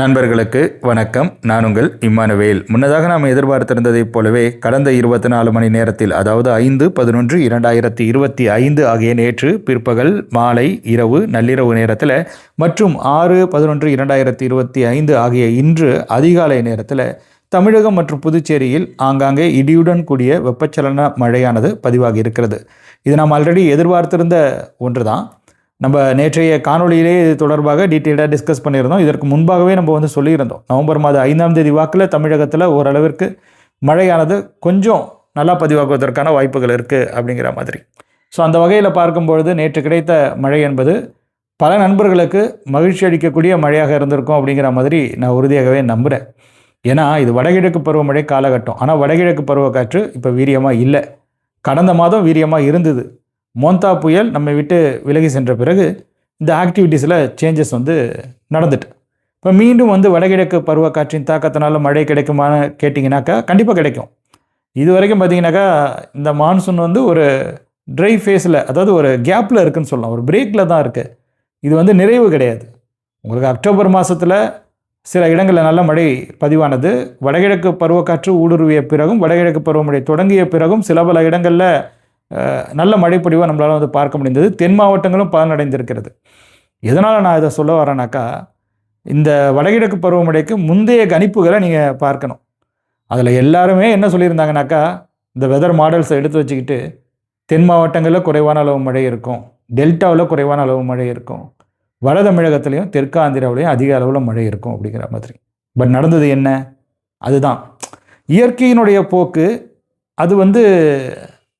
நண்பர்களுக்கு வணக்கம். நான் உங்கள் இம்மானுவேல். முன்னதாக நாம் எதிர்பார்த்திருந்ததைப் போலவே கடந்த இருபத்தி நாலு மணி நேரத்தில் அதாவது ஐந்து பதினொன்று இரண்டாயிரத்தி இருபத்தி ஐந்து ஆகிய நேற்று பிற்பகல் மாலை இரவு நள்ளிரவு நேரத்தில் மற்றும் ஆறு பதினொன்று இரண்டாயிரத்தி இருபத்தி ஐந்து ஆகிய இன்று அதிகாலை நேரத்தில் தமிழகம் மற்றும் புதுச்சேரியில் ஆங்காங்கே இடியுடன் கூடிய வெப்பச்சலன மழையானது பதிவாகி இருக்கிறது இது நாம் ஆல்ரெடி எதிர்பார்த்திருந்த ஒன்று தான் நம்ம நேற்றைய காணொலியிலே இது தொடர்பாக டீட்டெயிலாக டிஸ்கஸ் பண்ணியிருந்தோம். இதற்கு முன்பாகவே நம்ம வந்து சொல்லியிருந்தோம். நவம்பர் மாதம் ஐந்தாம் தேதி வாக்கில் தமிழகத்தில் ஓரளவிற்கு மழையானது கொஞ்சம் நல்லா பதிவாக்குவதற்கான வாய்ப்புகள் இருக்குது அப்படிங்கிற மாதிரி. ஸோ அந்த வகையில் பார்க்கும்பொழுது நேற்று கிடைத்த மழை என்பது பல நண்பர்களுக்கு மகிழ்ச்சி அளிக்கக்கூடிய மழையாக இருந்திருக்கும் அப்படிங்கிற மாதிரி நான் உறுதியாகவே நம்புகிறேன் ஏன்னா இது வடகிழக்கு பருவமழை காலகட்டம். ஆனால் வடகிழக்கு பருவக்காற்று இப்போ வீரியமாக இல்லை. கடந்த மாதம் வீரியமாக இருந்தது. மோந்தா புயல் நம்மை விட்டு விலகி சென்ற பிறகு இந்த ஆக்டிவிட்டீஸில் சேஞ்சஸ் வந்து நடந்துட்டு. இப்போ மீண்டும் வந்து வடகிழக்கு பருவக்காற்றின் தாக்கத்தினால மழை கிடைக்குமான்னு கேட்டிங்கனாக்கா கண்டிப்பாக கிடைக்கும். இது வரைக்கும் பார்த்தீங்கன்னாக்கா இந்த மான்சூன் வந்து ஒரு ட்ரை ஃபேஸில் அதாவது ஒரு கேப்பில் இருக்குதுன்னு சொல்லலாம். ஒரு பிரேக்கில் தான் இருக்குது இது வந்து நிறைவு கிடையாது. உங்களுக்கு அக்டோபர் மாதத்தில் சில இடங்களில் நல்ல மழை பதிவானது. வடகிழக்கு பருவக்காற்று ஊடுருவிய பிறகும் வடகிழக்கு பருவமழை தொடங்கிய பிறகும் சில பல இடங்களில் நல்ல மழைப்பொடிவாக நம்மளால் வந்து பார்க்க முடிந்தது. தென் மாவட்டங்களும் பலனடைந்திருக்கிறது. எதனால் நான் இதை சொல்ல வரேனாக்கா இந்த வடகிழக்கு பருவமழைக்கு முந்தைய கணிப்புகளை நீங்கள் பார்க்கணும். அதில் எல்லாருமே என்ன சொல்லியிருந்தாங்கனாக்கா இந்த வெதர் மாடல்ஸை எடுத்து வச்சுக்கிட்டு தென் மாவட்டங்களில் குறைவான அளவு மழை இருக்கும். டெல்டாவில் குறைவான அளவு மழை இருக்கும். வட தமிழகத்துலேயும் தெற்கு ஆந்திராவிலையும் அதிக அளவில் மழை இருக்கும் அப்படிங்கிற மாதிரி. பட் நடந்தது என்ன? அதுதான். இயற்கையினுடைய போக்கு அது வந்து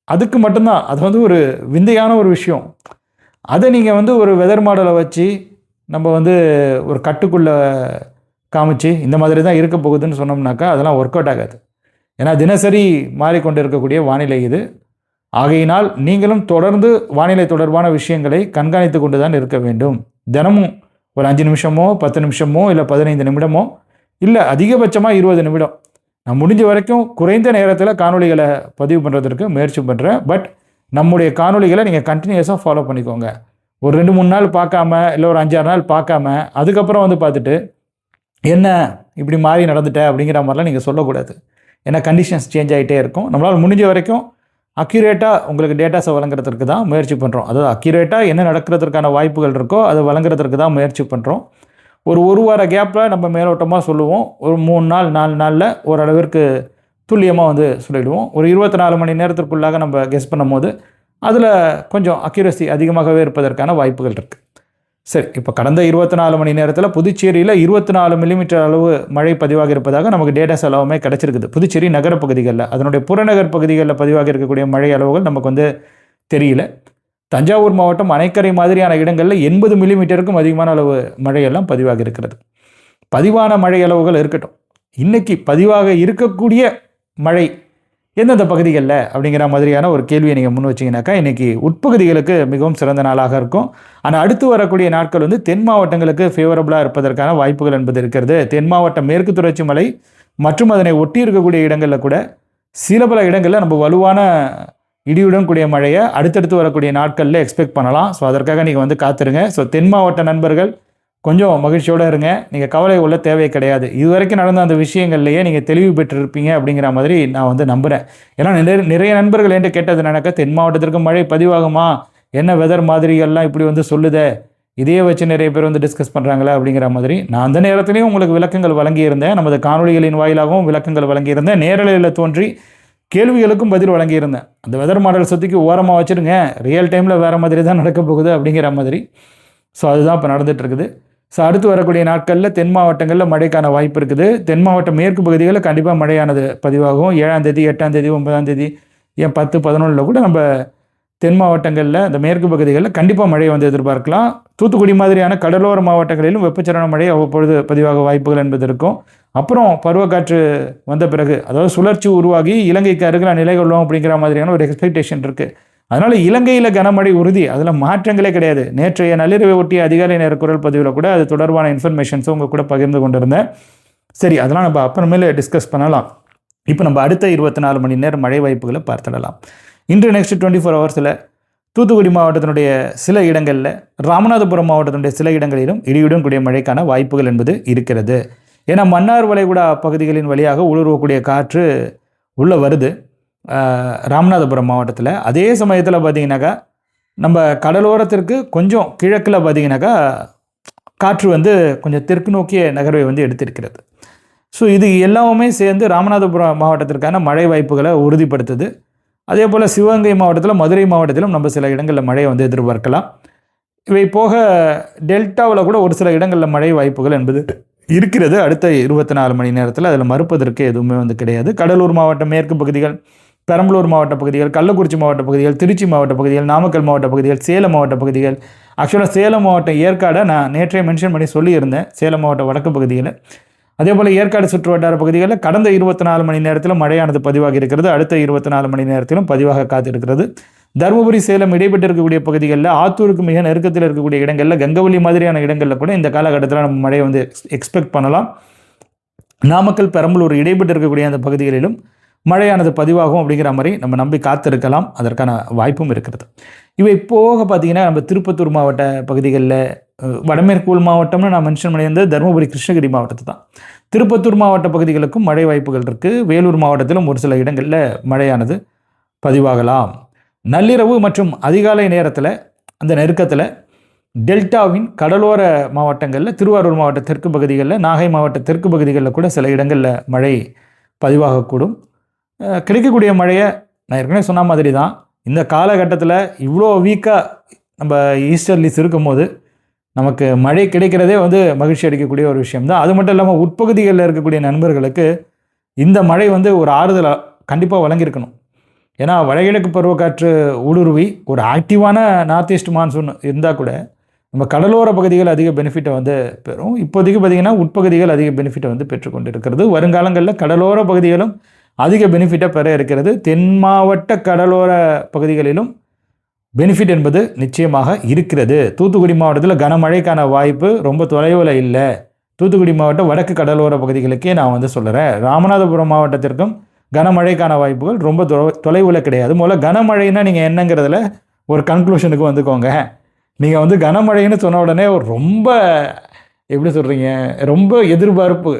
அதுக்கு மட்டும்தான். அது வந்து ஒரு விந்தையான ஒரு விஷயம். அதை நீங்கள் வந்து ஒரு வெதர் மாடலை வச்சு நம்ம வந்து ஒரு கட்டுக்குள்ளே காமிச்சு இந்த மாதிரி தான் இருக்க போகுதுன்னு சொன்னோம்னாக்கா அதெல்லாம் ஒர்க் அவுட் ஆகாது. ஏன்னா தினசரி மாறிக்கொண்டு இருக்கக்கூடிய வானிலை இது. ஆகையினால் நீங்களும் தொடர்ந்து வானிலை தொடர்பான விஷயங்களை கண்காணித்து கொண்டு தான் இருக்க வேண்டும். தினமும் ஒரு அஞ்சு நிமிஷமோ பத்து நிமிஷமோ இல்லை பதினைந்து நிமிடமோ இல்லை அதிகபட்சமாக இருபது நிமிடம் நான் முடிஞ்ச வரைக்கும் குறைந்த நேரத்தில் காணொளிகளை பதிவு பண்ணுறதுக்கு முயற்சி பண்ணுறேன் பட் நம்முடைய காணொளிகளை நீங்கள் கண்டினியூஸாக ஃபாலோ பண்ணிக்கோங்க. ஒரு ரெண்டு மூணு நாள் பார்க்காம இல்லை ஒரு அஞ்சாறு நாள் பார்க்காம அதுக்கப்புறம் வந்து பார்த்துட்டு என்ன இப்படி மாறி நடந்துட்ட அப்படிங்கிற மாதிரிலாம் நீங்கள் சொல்லக்கூடாது. ஏன்னா கண்டிஷன்ஸ் சேஞ்ச் ஆகிட்டே இருக்கும். நம்மளால் முடிஞ்ச வரைக்கும் அக்யூரேட்டாக உங்களுக்கு டேட்டாஸை வழங்குறதுக்கு தான் முயற்சி பண்ணுறோம் அதாவது அக்யூரேட்டாக என்ன நடக்கிறதுக்கான வாய்ப்புகள் இருக்கோ அதை வழங்குறதுக்கு தான் முயற்சி பண்ணுறோம் ஒரு ஒரு வார கேப்பில் நம்ம மேலோட்டமாக சொல்லுவோம். ஒரு மூணு நாள் நாலு நாளில் ஓரளவிற்கு துல்லியமாக வந்து சொல்லிவிடுவோம் ஒரு இருபத்தி நாலு மணி நேரத்திற்குள்ளாக நம்ம கெஸ் பண்ணும்போது அதில் கொஞ்சம் அக்யூரசி அதிகமாகவே இருப்பதற்கான வாய்ப்புகள் இருக்குது சரி இப்போ கடந்த இருபத்தி நாலு மணி நேரத்தில் புதுச்சேரியில் இருபத்தி நாலு மில்லிமீட்டர் அளவு மழை பதிவாக இருப்பதாக நமக்கு டேட்டாஸ் எல்லாமே கிடச்சிருக்குது. புதுச்சேரி நகரப்பகுதிகளில் அதனுடைய புறநகர் பகுதிகளில் பதிவாக இருக்கக்கூடிய மழை அளவுகள் நமக்கு வந்து தெரியல. தஞ்சாவூர் மாவட்டம் அணைக்கரை மாதிரியான இடங்களில் எண்பது மில்லிமீட்டருக்கும் அதிகமான அளவு மழையெல்லாம் பதிவாகி இருக்கிறது. பதிவான மழை அளவுகள் இருக்கட்டும். இன்னைக்கு பதிவாக இருக்கக்கூடிய மழை எந்தெந்த பகுதிகளில் அப்படிங்கிற மாதிரியான ஒரு கேள்வியை நீங்கள் முன் வச்சிங்கனாக்கா இன்றைக்கி உட்பகுதிகளுக்கு மிகவும் சிறந்த நாளாக இருக்கும். ஆனால் அடுத்து வரக்கூடிய நாட்கள் வந்து தென் மாவட்டங்களுக்கு ஃபேவரபுளாக இருப்பதற்கான வாய்ப்புகள் என்பது இருக்கிறது. தென் மாவட்டம் மேற்கு தொடர்ச்சி மலை மற்றும் அதனை ஒட்டி இருக்கக்கூடிய இடங்களில் கூட சில பல இடங்களில் நம்ம வலுவான இடியுடன் கூடிய மழையை அடுத்தடுத்து வரக்கூடிய நாட்களில் எக்ஸ்பெக்ட் பண்ணலாம். ஸோ அதற்காக நீங்கள் வந்து காத்துருங்க. ஸோ தென் மாவட்ட நண்பர்கள் கொஞ்சம் மகிழ்ச்சியோடு இருங்க. நீங்கள் கவலை உள்ள தேவை கிடையாது. இதுவரைக்கும் நடந்த அந்த விஷயங்கள்லையே நீங்கள் தெளிவு பெற்றிருப்பீங்க அப்படிங்கிற மாதிரி நான் வந்து நம்புகிறேன் ஏன்னா நிறைய நிறைய நண்பர்கள் என்று கேட்டது என்னன்னாக்கா தென் மாவட்டத்திற்கு மழை பதிவாகுமா? என்ன வெதர் மாதிரிகள்லாம் இப்படி வந்து சொல்லுதே? இதையே வச்சு நிறைய பேர் வந்து டிஸ்கஸ் பண்ணுறாங்களா அப்படிங்கிற மாதிரி நான் அந்த நேரத்துலையும் உங்களுக்கு விளக்கங்கள் வழங்கியிருந்தேன். நமது காணொளிகளின் வாயிலாகவும் விளக்கங்கள் வழங்கியிருந்தேன். நேரலையில் தோன்றி கேள்விகளுக்கும் பதில் வழங்கியிருந்தேன். அந்த வெதர் மாடல் சுற்றிக்கு ஓரமாக வச்சுருங்க. ரியல் டைமில் வேறு மாதிரி தான் நடக்க போகுது அப்படிங்கிற மாதிரி. ஸோ அதுதான் இப்போ நடந்துகிட்ருக்குது ஸோ அடுத்து வரக்கூடிய நாட்களில் தென் மாவட்டங்களில் மழைக்கான வாய்ப்பு இருக்குது. தென் மாவட்ட மேற்கு பகுதிகளில் கண்டிப்பாக மழையானது பதிவாகும். ஏழாம் தேதி எட்டாம் தேதி ஒன்பதாம் தேதி ஏன் பத்து பதினொன்றில் கூட நம்ம தென் மாவட்டங்களில் இந்த மேற்கு பகுதிகளில் கண்டிப்பாக மழையை வந்து எதிர்பார்க்கலாம். தூத்துக்குடி மாதிரியான கடலோர மாவட்டங்களிலும் வெப்பச்சலன மழை அவ்வப்பொழுது பதிவாக வாய்ப்புகள் என்பது இருக்கும். அப்புறம் பருவக்காற்று வந்த பிறகு அதாவது சுழற்சி உருவாகி இலங்கைக்கு அருகில் நிலை கொள்ளும் அப்படிங்கிற மாதிரியான ஒரு எக்ஸ்பெக்டேஷன் இருக்குது அதனால் இலங்கையில் கனமழை உறுதி. அதில் மாற்றங்களே கிடையாது. நேற்றைய நள்ளிரவை ஒட்டிய அதிகாலை நேர குரல் பதிவில் கூட அது தொடர்பான இன்ஃபர்மேஷன்ஸும் உங்கள் கூட பகிர்ந்து கொண்டிருந்தேன். சரி அதெல்லாம் நம்ம அப்புறமேல டிஸ்கஸ் பண்ணலாம். இப்போ நம்ம அடுத்த இருபத்தி நாலு மணி நேரம் மழை வாய்ப்புகளை பார்த்துடலாம். இன்று நெக்ஸ்ட் டுவெண்ட்டி ஃபோர் ஹவர்ஸில் தூத்துக்குடி மாவட்டத்தினுடைய சில இடங்களில் ராமநாதபுரம் மாவட்டத்தினுடைய சில இடங்களிலும் இடியுடன் கூடிய மழைக்கான வாய்ப்புகள் என்பது இருக்கிறது. ஏன்னா மன்னார் வளைகுடா பகுதிகளின் வழியாக ஊடுருவக்கூடிய காற்று உள்ளே வருது. ராமநாதபுரம் மாவட்டத்தில். அதே சமயத்தில் பார்த்தீங்கன்னாக்கா நம்ம கடலோரத்திற்கு கொஞ்சம் கிழக்கில் பார்த்தீங்கன்னாக்கா காற்று வந்து கொஞ்சம் தெற்கு நோக்கிய நகர்வை வந்து எடுத்திருக்கிறது. ஸோ இது எல்லாமே சேர்ந்து ராமநாதபுரம் மாவட்டத்திற்கான மழை வாய்ப்புகளை உறுதிப்படுத்துது. அதே போல் சிவகங்கை மாவட்டத்தில் மதுரை மாவட்டத்திலும் நம்ம சில இடங்களில் மழையை வந்து எதிர்பார்க்கலாம். இவை போக டெல்டாவில் கூட ஒரு சில இடங்களில் மழை வாய்ப்புகள் என்பது இருக்கிறது. அடுத்த இருபத்தி நாலு மணி நேரத்தில் அதில் மறுப்பதற்கு எதுவுமே வந்து கிடையாது. கடலூர் மாவட்டம் மேற்கு பகுதிகள் பெரம்பலூர் மாவட்ட பகுதிகள் கள்ளக்குறிச்சி மாவட்ட பகுதிகள் திருச்சி மாவட்ட பகுதிகள் நாமக்கல் மாவட்ட பகுதிகள் சேலம் மாவட்ட பகுதிகள். ஆக்சுவலாக சேலம் மாவட்டம் ஏற்காடை நான் நேற்றே மென்ஷன் பண்ணி சொல்லியிருந்தேன். சேலம் மாவட்ட வடக்கு பகுதியில் அதே போல் ஏற்காடு சுற்று வட்டார பகுதிகளில் கடந்த இருபத்தி நாலு மணி நேரத்தில் மழையானது பதிவாகி இருக்கிறது. அடுத்த இருபத்தி நாலு மணி நேரத்திலும் பதிவாக காத்திருக்கிறது. தருமபுரி சேலம் இடைப்பட்டு இருக்கக்கூடிய பகுதிகளில் ஆத்தூருக்கு மிக நெருக்கத்தில் இருக்கக்கூடிய இடங்களில் கங்கவல்லி மாதிரியான இடங்களில் கூட இந்த காலகட்டத்தில் நம்ம மழையை வந்து எக்ஸ்பெக்ட் பண்ணலாம். நாமக்கல் பெரம்பலூர் இடைப்பட்டு இருக்கக்கூடிய அந்த பகுதிகளிலும் மழையானது பதிவாகும் அப்படிங்கிற மாதிரி நம்ம நம்பி காத்திருக்கலாம். அதற்கான வாய்ப்பும் இருக்கிறது. இவை போக பார்த்தீங்கன்னா நம்ம திருப்பத்தூர் மாவட்ட பகுதிகளில் வடமேற்கு உள் மாவட்டம்னு நான் மென்ஷன் பண்ணியிருந்தது தருமபுரி கிருஷ்ணகிரி மாவட்டத்தை தான். திருப்பத்தூர் மாவட்ட பகுதிகளுக்கும் மழை வாய்ப்புகள் இருக்குது வேலூர் மாவட்டத்திலும் ஒரு சில இடங்களில் மழையானது பதிவாகலாம். நள்ளிரவு மற்றும் அதிகாலை நேரத்தில் அந்த நெருக்கத்தில் டெல்டாவின் கடலோர மாவட்டங்களில் திருவாரூர் மாவட்ட தெற்கு பகுதிகளில் நாகை மாவட்ட தெற்கு பகுதிகளில் கூட சில இடங்களில் மழை பதிவாகக்கூடும். கிடைக்கக்கூடிய மழையை நான் ஏற்கனவே சொன்ன மாதிரி தான் இந்த காலகட்டத்தில் இவ்வளோ வீக்காக நம்ம ஈஸ்டர்லிஸ் இருக்கும்போது நமக்கு மழை கிடைக்கிறதே வந்து மகிழ்ச்சி அளிக்கக்கூடிய ஒரு விஷயம் தான் அது மட்டும் இல்லாமல் உட்பகுதிகளில் இருக்கக்கூடிய நண்பர்களுக்கு இந்த மழை வந்து ஒரு ஆறுதலை கண்டிப்பாக வழங்கியிருக்கணும். ஏன்னா வடகிழக்கு பருவக்காற்று ஊடுருவி ஒரு ஆக்டிவான நார்த் ஈஸ்ட் மான்சூன் இருந்தால் கூட நம்ம கடலோர பகுதிகள் அதிக பெனிஃபிட்டை வந்து பெறும். இப்போதைக்கு பார்த்திங்கன்னா உட்பகுதிகள் அதிக பெனிஃபிட்டை வந்து பெற்றுக்கொண்டு இருக்கிறது வருங்காலங்களில் கடலோர பகுதிகளும் அதிக பெனிஃபிட்டை பெற இருக்கிறது. தென் மாவட்ட கடலோர பகுதிகளிலும் பெனிஃபிட் என்பது நிச்சயமாக இருக்கிறது. தூத்துக்குடி மாவட்டத்தில் கனமழைக்கான வாய்ப்பு ரொம்ப தொலைவில் இல்லை. தூத்துக்குடி மாவட்டம் வடக்கு கடலோர பகுதிகளுக்கே நான் வந்து சொல்கிறேன் ராமநாதபுரம் மாவட்டத்திற்கும் கனமழைக்கான வாய்ப்புகள் ரொம்ப தொலைவில் கிடையாது. முதல்ல கனமழைன்னா நீங்கள் என்னங்கிறதுல ஒரு கன்க்ளூஷனுக்கு வந்துக்கோங்க. நீங்கள் வந்து கனமழைன்னு சொன்ன உடனே ஒரு ரொம்ப எப்படி சொல்கிறீங்க ரொம்ப எதிர்பார்ப்பு.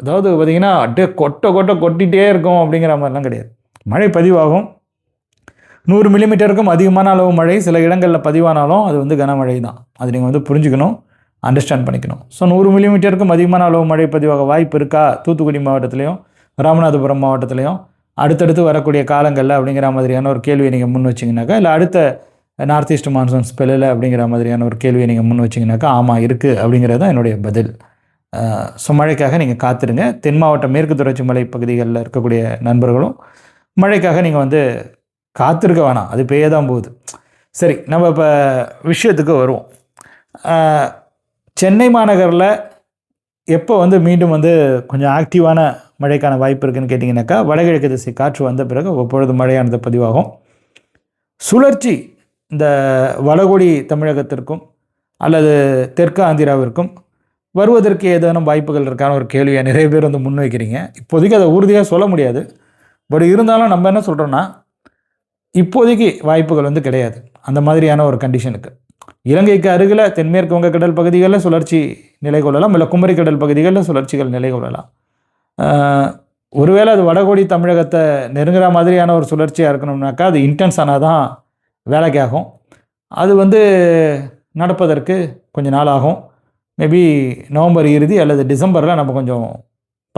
அதாவது பார்த்திங்கன்னா அப்படியே கொட்டை கொட்டை கொட்டிகிட்டே இருக்கும் அப்படிங்கிற மாதிரிலாம் கிடையாது. மழை பதிவாகும். நூறு மில்லிமீட்டருக்கும் அதிகமான அளவு மழை சில இடங்களில் பதிவானாலும் அது வந்து கனமழை தான் அது நீங்கள் வந்து புரிஞ்சுக்கணும் அண்டர்ஸ்டாண்ட் பண்ணிக்கணும். ஸோ நூறு மில்லிமீட்டருக்கும் அதிகமான அளவு மழை பதிவாக வாய்ப்பு இருக்கா? தூத்துக்குடி மாவட்டத்திலையும் ராமநாதபுரம் மாவட்டத்திலையும் அடுத்தடுத்து வரக்கூடிய காலங்களில் அப்படிங்கிற மாதிரியான ஒரு கேள்வியை நீங்கள் முன் வச்சிங்கனாக்கா இல்லை அடுத்த நார்த் ஈஸ்ட் மான்சூன் ஸ்பெல்லில் அப்படிங்கிற மாதிரியான ஒரு கேள்வியை நீங்கள் முன் வச்சிங்கனாக்கா ஆமாம் இருக்குது அப்படிங்கிறது தான் என்னுடைய பதில். ஸோ மழைக்காக நீங்கள் காத்துருங்க. தென் மாவட்ட மேற்கு தொடர்ச்சி மலை பகுதிகளில் இருக்கக்கூடிய நண்பர்களும் மழைக்காக நீங்கள் வந்து காத்திருக்க வேணாம். அது பெய்ய தான் போகுது. சரி நம்ம இப்போ விஷயத்துக்கு வருவோம். சென்னை மாநகரில் எப்போ வந்து மீண்டும் வந்து கொஞ்சம் ஆக்டிவான மழைக்கான வாய்ப்பு இருக்குன்னு கேட்டிங்கனாக்கா வடகிழக்கு திசை காற்று வந்த பிறகு ஒப்பொழுது மழையானது பதிவாகும். சுழற்சி இந்த வடகொடி தமிழகத்திற்கும் அல்லது தெற்கு ஆந்திராவிற்கும் வருவதற்கு ஏதேனும் வாய்ப்புகள் இருக்கான ஒரு கேள்வியை நிறைய பேர் வந்து முன்வைக்கிறீங்க. இப்போதைக்கு அதை உறுதியாக சொல்ல முடியாது. பட் இருந்தாலும் நம்ம என்ன சொல்கிறோன்னா இப்போதைக்கு வாய்ப்புகள் வந்து கிடையாது. அந்த மாதிரியான ஒரு கண்டிஷனுக்கு இலங்கைக்கு அருகில் தென்மேற்கு வங்கக்கடல் பகுதிகளில் சுழற்சி நிலை கொள்ளலாம். இல்லை குமரி கடல் பகுதிகளில் சுழற்சிகள் நிலை கொள்ளலாம். ஒருவேளை அது வடகோடி தமிழகத்தை நெருங்குற மாதிரியான ஒரு சுழற்சியாக இருக்கணும்னாக்கா அது இன்டென்ஸ் ஆனால் தான் வேலைக்கு ஆகும் அது வந்து நடப்பதற்கு கொஞ்சம் நாள் ஆகும். மேபி நவம்பர் இறுதி அல்லது டிசம்பரில் நம்ம கொஞ்சம்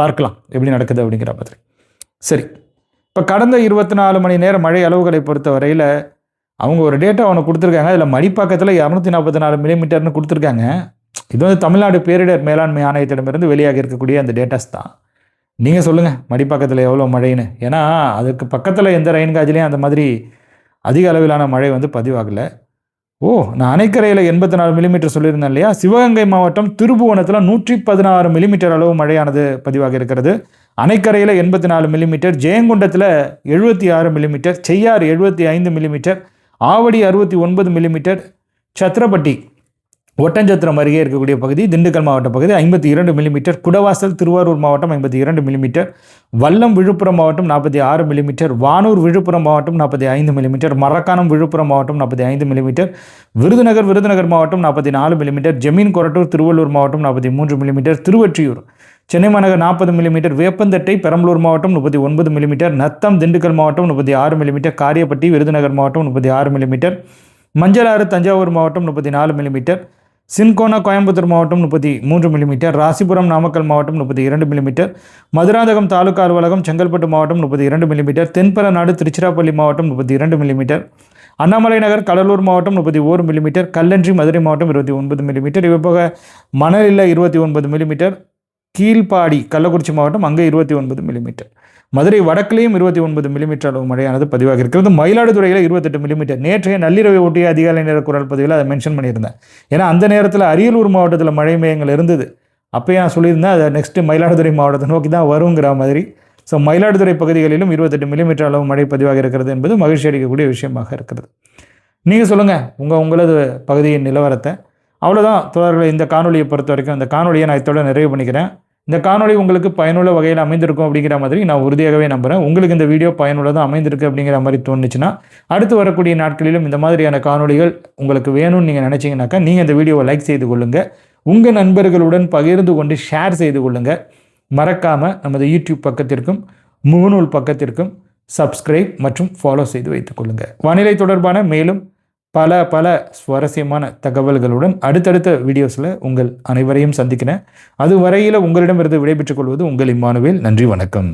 பார்க்கலாம். எப்படி நடக்குது அப்படிங்கிற மாதிரி. சரி. இப்போ கடந்த இருபத்தி நாலு மணி நேரம் மழை அளவுகளை பொறுத்த வரையில் அவங்க ஒரு டேட்டா அவனை கொடுத்துருக்காங்க. அதில் மடிப்பாக்கத்தில் இரநூத்தி நாற்பத்தி நாலு மில்லிமீட்டர்னு கொடுத்துருக்காங்க. இது வந்து தமிழ்நாடு பேரிடர் மேலாண்மை ஆணையத்திடமிருந்து வெளியாக இருக்கக்கூடிய அந்த டேட்டாஸ் தான். நீங்கள் சொல்லுங்கள் மடிப்பாக்கத்தில் எவ்வளோ மழைன்னு. ஏன்னா அதுக்கு பக்கத்தில் எந்த ரெயின் காஜ்லேயும் அந்த மாதிரி அதிக அளவிலான மழை வந்து பதிவாகலை. ஓ நான் அணைக்கரையில் எண்பத்தி நாலு மில்லிமீட்டர் சொல்லியிருந்தேன் இல்லையா? சிவகங்கை மாவட்டம் திருபுவனத்தில் நூற்றி பதினாறு மில்லிமீட்டர் அளவு மழையானது பதிவாக இருக்கிறது. அணைக்கரையில் எண்பத்தி நாலு மில்லிமீட்டர் ஜெயங்கொண்டத்தில் எழுபத்தி ஆறு மில்லிமீட்டர் செய்யார் எழுபத்தி ஐந்து மில்லிமீட்டர் ஆவடி அறுபத்தி ஒன்பது மில்லிமீட்டர் சத்திரப்பட்டி ஒட்டஞ்சத்திரம் அருகே இருக்கக்கூடிய பகுதி திண்டுக்கல் மாவட்ட பகுதி ஐம்பத்தி இரண்டு மில்லிமீட்டர் குடவாசல் திருவாரூர் மாவட்டம் ஐம்பத்தி இரண்டு மில்லிமீட்டர் வல்லம் விழுப்புரம் மாவட்டம் நாற்பத்தி ஆறு மில்லிமீட்டர் வானூர் விழுப்புரம் மாவட்டம் நாற்பத்தி ஐந்து மில்லிமீட்டர் மரக்கானம் விழுப்புரம் மாவட்டம் நாற்பத்தி ஐந்து மில்லிமீட்டர் விருதுநகர் விருதுநகர் மாவட்டம் நாற்பத்தி நாலு மில்லிமீட்டர் ஜமீன் கொரட்டூர் திருவள்ளூர் மாவட்டம் நாற்பத்தி மூன்று மில்லிமீட்டர் திருவொற்றியூர் சென்னை மாநகர் நாற்பது மில்லிமீட்டர் வேப்பந்தட்டை பெரம்பலூர் மாவட்டம் முப்பத்தி ஒன்பது மில்லிமீட்டர் நத்தம் திண்டுக்கல் மாவட்டம் முப்பத்தி ஆறு மில்லிமீட்டர் காரியப்பட்டி விருதுநகர் மாவட்டம் முப்பத்தி ஆறு மில்லிமீட்டர் மஞ்சளாறு தஞ்சாவூர் மாவட்டம் முப்பத்தி நாலு மில்லிமீட்டர் சின்கோனா கோயம்புத்தூர் மாவட்டம் முப்பத்தி மூன்று மில்லிமீட்டர் ராசிபுரம் நாமக்கல் மாவட்டம் முப்பத்தி இரண்டு மில்லிமீட்டர் மதுராந்தகம் தாலுகா அலுவலகம் செங்கல்பட்டு மாவட்டம் முப்பத்தி இரண்டு மில்லிமீட்டர் தென்பரநாடு திருச்சிராப்பள்ளி மாவட்டம் முப்பத்தி இரண்டு மில்லிமீட்டர் அண்ணாமலை நகர் கடலூர் மாவட்டம் முப்பத்தி ஓரு மில்லிமீட்டர் கல்லன்றி மதுரை மாவட்டம் இருபத்தி ஒன்பது மில்லிமீட்டர் இவை மணலில் இருபத்தி ஒன்பது மில்லிமீட்டர் கீழ்ப்பாடி கள்ளக்குறிச்சி மாவட்டம் அங்கே இருபத்தி ஒன்பது மில்லிமீட்டர் மதுரை வடக்கிலையும் இருபத்தி ஒன்பது மில்லிமீட்டர் அளவு மழையானது பதிவாக இருக்கிறது. மயிலாடுதுறையில் இருபத்தெட்டு மில்லிமீட்டர் நேற்றைய நள்ளிரவை ஒட்டிய அதிகாலை நேர குரல் பதிவில் அதை மென்ஷன் பண்ணியிருந்தேன். ஏன்னா அந்த நேரத்தில் அரியலூர் மாவட்டத்தில் மழை மேயங்கள் இருந்தது. அப்போ நான் சொல்லியிருந்தேன் அதை நெக்ஸ்ட்டு மயிலாடுதுறை மாவட்டத்தை நோக்கி தான் வருங்கிற மாதிரி. ஸோ மயிலாடுதுறை பகுதிகளிலும் இருபத்தெட்டு மில்லிமீட்டர் அளவு மழை பதிவாக இருக்கிறது என்பது மகிழ்ச்சி அளிக்கக்கூடிய விஷயமாக இருக்கிறது. நீங்கள் சொல்லுங்கள் உங்கள் உங்களது பகுதியின் நிலவரத்தை. அவ்வளோதான் தோழர்களை இந்த காணொலியை பொறுத்த வரைக்கும் இந்த காணொலியை நான் இதோட நிறைவு பண்ணிக்கிறேன். இந்த காணொலி உங்களுக்கு பயனுள்ள வகையில் அமைந்திருக்கும் அப்படிங்கிற மாதிரி நான் உறுதியாகவே நம்புகிறேன் உங்களுக்கு இந்த வீடியோ பயனுள்ளதாக அமைந்திருக்கு அப்படிங்கிற மாதிரி தோணுச்சுன்னா அடுத்து வரக்கூடிய நாட்களிலும் இந்த மாதிரியான காணொலிகள் உங்களுக்கு வேணும்னு நீங்கள் நினச்சிங்கனாக்கா நீங்கள் இந்த வீடியோவை லைக் செய்து கொள்ளுங்கள் உங்கள் நண்பர்களுடன் பகிர்ந்து கொண்டு ஷேர் செய்து கொள்ளுங்கள் மறக்காமல் நமது யூடியூப் பக்கத்திற்கும் முகநூல் பக்கத்திற்கும் சப்ஸ்கிரைப் மற்றும் ஃபாலோ செய்து வைத்துக் கொள்ளுங்கள் வானிலை தொடர்பான மேலும் பல பல சுவாரஸ்யமான தகவல்களுடன் அடுத்தடுத்த வீடியோஸில் உங்கள் அனைவரையும் சந்திக்கிறேன். அது வரையில் உங்களிடமிருந்து விடைபெற்றுக் கொள்வது உங்கள் இம்மானுவேல். நன்றி வணக்கம்.